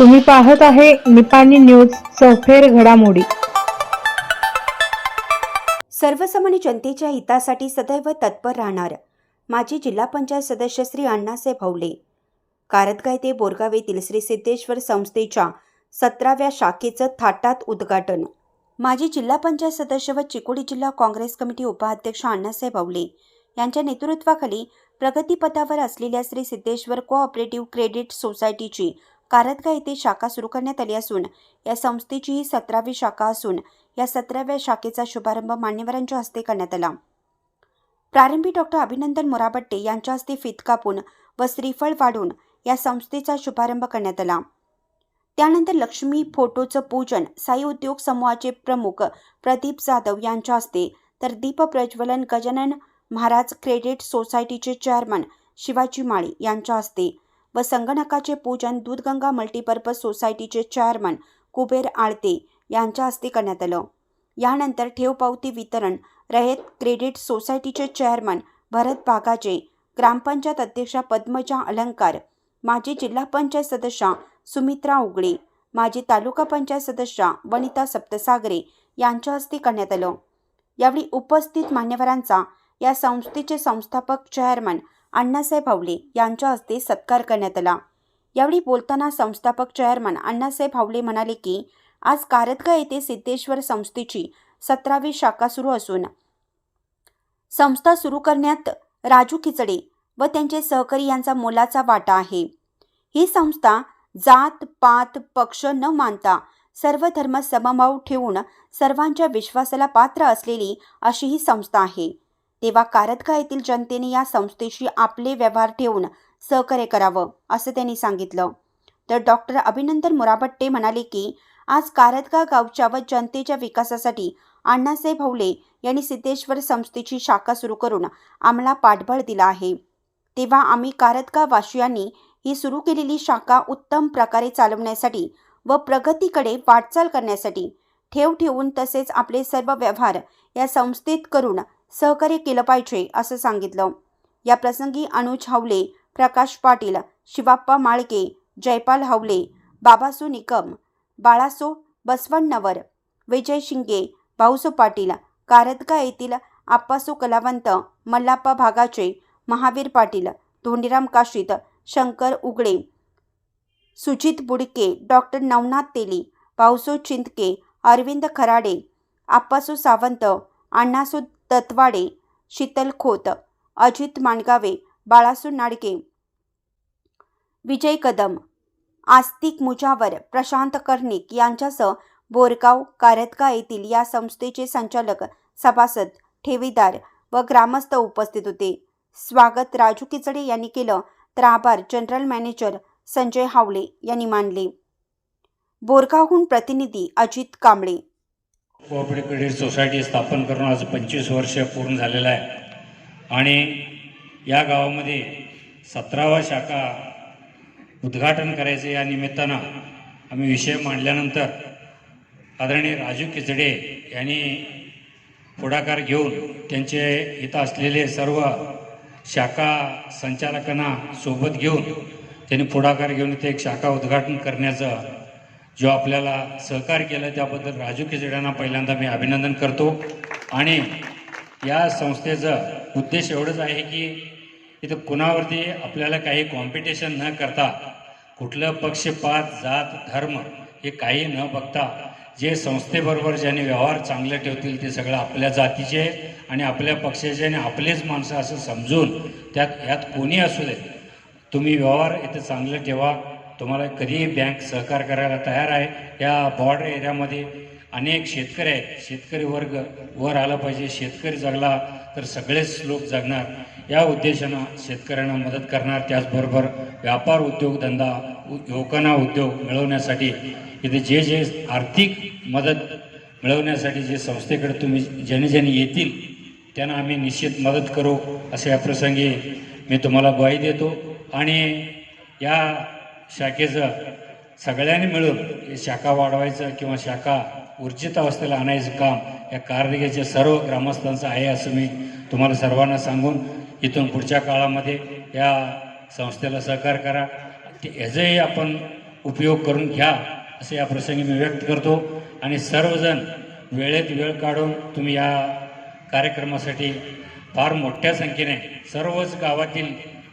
तुम्ही पाहत आहे निपाणी न्यूज चौफेर घडामोडी. सर्वसामान्य जनतेच्या हितासाठी सदैव तत्पर राहणार माजी जिल्हा पंचायत सदस्य श्री अण्णासाहेब भावले कारतगाय ते बोरगाव येथील श्री सिद्धेश्वर संस्थेच्या सतराव्या शाखेचं थाटात उद्घाटन. माजी जिल्हा पंचायत सदस्य व चिकोडी जिल्हा काँग्रेस कमिटी उपाध्यक्ष अण्णासाहेब भावले यांच्या नेतृत्वाखाली प्रगतीपथावर असलेल्या श्री सिद्धेश्वर कोऑपरेटिव्ह क्रेडिट सोसायटीची कारदगा येथे शाखा सुरू करण्यात आली असून या संस्थेची ही सतरावी शाखा असून या सतराव्या शाखेचा शुभारंभ मान्यवरांच्या हस्ते करण्यात आला. प्रारंभी डॉक्टर अभिनंदन मोराबट्टे यांच्या हस्ते फित कापून व श्रीफळ वाढून या संस्थेचा शुभारंभ करण्यात आला. त्यानंतर लक्ष्मी फोटोचं पूजन साई उद्योग समूहाचे प्रमुख प्रदीप जाधव यांच्या हस्ते तर दीप प्रज्वलन गजानन महाराज क्रेडिट सोसायटीचे चेअरमन शिवाजी माळी यांच्या हस्ते व संगणकाचे पूजन दूधगंगा मल्टीपर्पज सोसायटीचे चेअरमन कुबेर आळते यांच्या हस्ते करण्यात आलं. यानंतर ठेवपावती वितरण रयत क्रेडिट सोसायटीचे चेअरमन भरत बागाचे ग्रामपंचायत अध्यक्षा पद्मजा अलंकार माजी जिल्हा पंचायत सदस्या सुमित्रा उगळे माजी तालुका पंचायत सदस्या वनिता सप्तसागरे यांच्या हस्ते करण्यात आलं. यावेळी उपस्थित मान्यवरांचा या संस्थेचे संस्थापक चेअरमन अण्णासाहेब हावले यांच्या हस्ते सत्कार करण्यात आला. यावेळी बोलताना संस्थापक चेअरमन अण्णासाहेब हावले म्हणाले की आज कारतगा येथे सिद्धेश्वर संस्थेची सतरावी शाखा सुरू असून संस्था सुरू करण्यात राजू खिचडे व त्यांचे सहकारी यांचा मोलाचा वाटा आहे. ही संस्था जात पात पक्ष न मानता सर्व धर्म समभाव ठेवून सर्वांच्या विश्वासाला पात्र असलेली अशी ही संस्था आहे. तेव्हा कारतगा येथील जनतेने या संस्थेशी आपले व्यवहार ठेवून सहकार्य करावं असं त्यांनी सांगितलं. तर डॉक्टर अभिनंदन मुराबट्टे म्हणाले की आज कारतगा गावच्या व जनतेच्या विकासासाठी अण्णासाहेब हवले यांनी सिद्धेश्वर संस्थेची शाखा सुरू करून आम्हाला पाठबळ दिला आहे. तेव्हा आम्ही कारतगा वासियांनी ही सुरू केलेली शाखा उत्तम प्रकारे चालवण्यासाठी व प्रगतीकडे वाटचाल करण्यासाठी ठेव ठेवून तसेच आपले सर्व व्यवहार या संस्थेत करून सहकार्य केलं पाहिजे असं सांगितलं. या प्रसंगी अनुज हावले प्रकाश पाटील शिवाप्पा माळके जयपाल हावले बाबासो निकम बाळासो बसवण्णवर विजय शिंगे भाऊसो पाटील कारदगा येथील आप्पासो कलावंत मल्लाप्पा भागाचे महावीर पाटील धोंडीराम काशीत शंकर उगळे सुजित बुडके डॉक्टर नवनाथ तेली भाऊसो चिंतके अरविंद खराडे आप्पासो सावंत अण्णासो तत्वाडे शीतल खोत अजित माणगावे बाळासू नाडके विजय कदम आस्तिक मुजावर प्रशांत कर्णिक यांच्यासह बोरगाव कारतगा येथील या संस्थेचे संचालक सभासद ठेवीदार व ग्रामस्थ उपस्थित होते. स्वागत राजू किचडे यांनी केलं तर आभार जनरल मॅनेजर संजय हावले यांनी मानले. बोरगावहून प्रतिनिधी Ajit Kamble. Cooperative credit society स्थापन करून आज पंचवीस वर्ष पूर्ण झालेलं आहे. आणि या गावामध्ये सतरावा शाखा उद्घाटन करायचं या निमित्तानं आम्ही विषय मांडल्यानंतर आदरणीय राजू किचडे यांनी पुढाकार घेऊन त्यांचे इथं असलेले सर्व शाखा संचालकांना सोबत घेऊन त्यांनी पुढाकार घेऊन इथे एक शाखा उद्घाटन करण्याचं जो आपल्याला सहकार्य केलं त्याबद्दल राजू खिचड्यांना पहिल्यांदा मी अभिनंदन करतो. आणि या संस्थेचं उद्देश एवढंच आहे की इथं कुणावरती आपल्याला काही कॉम्पिटिशन न करता कुठलं पक्षपात जात धर्म हे काही न बघता जे संस्थेबरोबर ज्यांनी व्यवहार चांगले ठेवतील ते सगळं आपल्या जातीचे आणि आपल्या पक्षाचे आणि आपलेच माणसं असं समजून त्यात यात कोणी असू दे तुम्ही व्यवहार इथं चांगलं ठेवा. तुम्हाला कधीही बँक सहकार करायला तयार आहे. या बॉर्डर एरियामध्ये अनेक शेतकरी आहेत. शेतकरी वर्ग वर आला पाहिजे. शेतकरी जगला तर सगळेच लोक जगणार. या उद्देशानं शेतकऱ्यांना मदत करणार. त्याचबरोबर व्यापार उद्योगधंदा उ युवकांना उद्योग मिळवण्यासाठी इथे जे जे आर्थिक मदत मिळवण्यासाठी जे संस्थेकडे तुम्ही ज्याने ज्याने येतील त्यांना आम्ही निश्चित मदत करू. असे या प्रसंगी मी तुम्हाला ग्वाही देतो. आणि या शाखेचं सगळ्यांनी मिळून हे शाखा वाढवायचं किंवा शाखा ऊर्जित अवस्थेला आणायचं काम या कारदिगेच्या सर्व ग्रामस्थांचं आहे असं मी तुम्हाला सर्वांना सांगून इथून पुढच्या काळामध्ये या संस्थेला सहकार करा. ते ह्याचंही आपण उपयोग करून घ्या असे या प्रसंगी मी व्यक्त करतो. आणि सर्वजण वेळेत वेळ काढून तुम्ही या कार्यक्रमासाठी फार मोठ्या संख्येने सर्वच गावातील